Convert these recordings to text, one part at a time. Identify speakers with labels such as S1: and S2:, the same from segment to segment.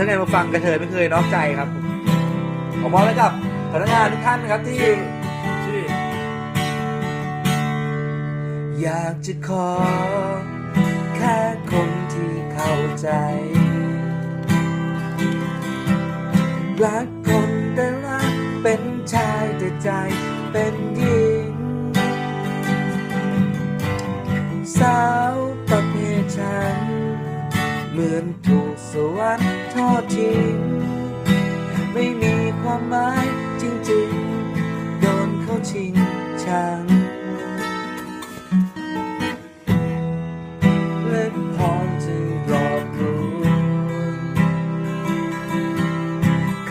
S1: ถ้าไงมาฟังกระเทยไม่เคยนอกใจครับผมมอบไว้กับพนักงานทุกท่านนะครับที่ที่ อยากจะขอ แค่คนที่เข้าใจรักคนแต่รักเป็นชายแต่ใจเป็นหญิง เหมือนถูกสวรรค์ทอดทิ้ง ไม่มีความหมายจริงๆ โดนเขาชิงชังและพร้อมจะรอบรู้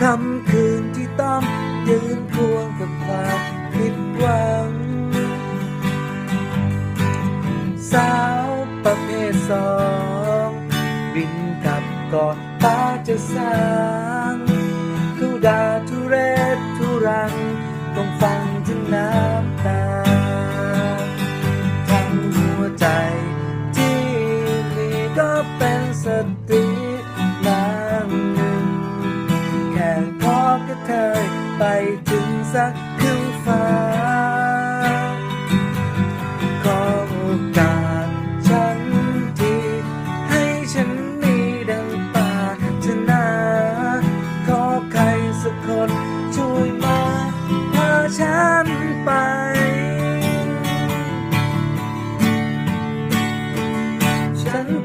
S1: คำคืนที่ต้องยืนควงกับความผิดหวัง สาวประเภทสอง ก่อนตาจะสางทุดาทุเรศทุรัง ต้องฟังถึงน้ำตา ทั้งหัวใจที่มีก็เป็นสตินางหนึ่ง แค่ขอกระเทยไปถึงสักครึ่งฟ้า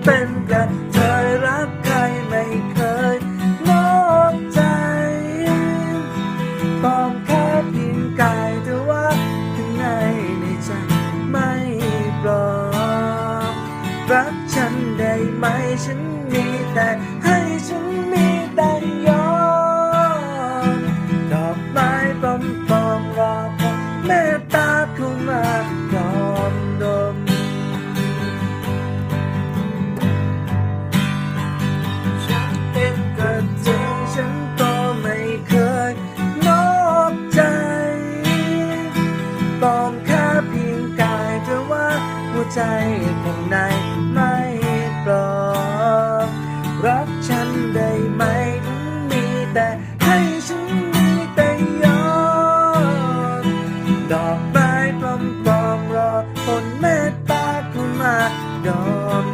S1: เป็นกระเทยรักใครไม่เคยนอกใจปลอมแค่เพียงกายแต่ว่าข้างในในใจไม่ปลอมรักฉันได้ไหมฉันมีแต่ให้ฉันมีางในไม่ปลอมรักฉันได้ไหมถึงมีแต่ให้ฉันมีแต่ยอมดอกไม้ปลอมๆรอคนเมตตาเข้ามายอม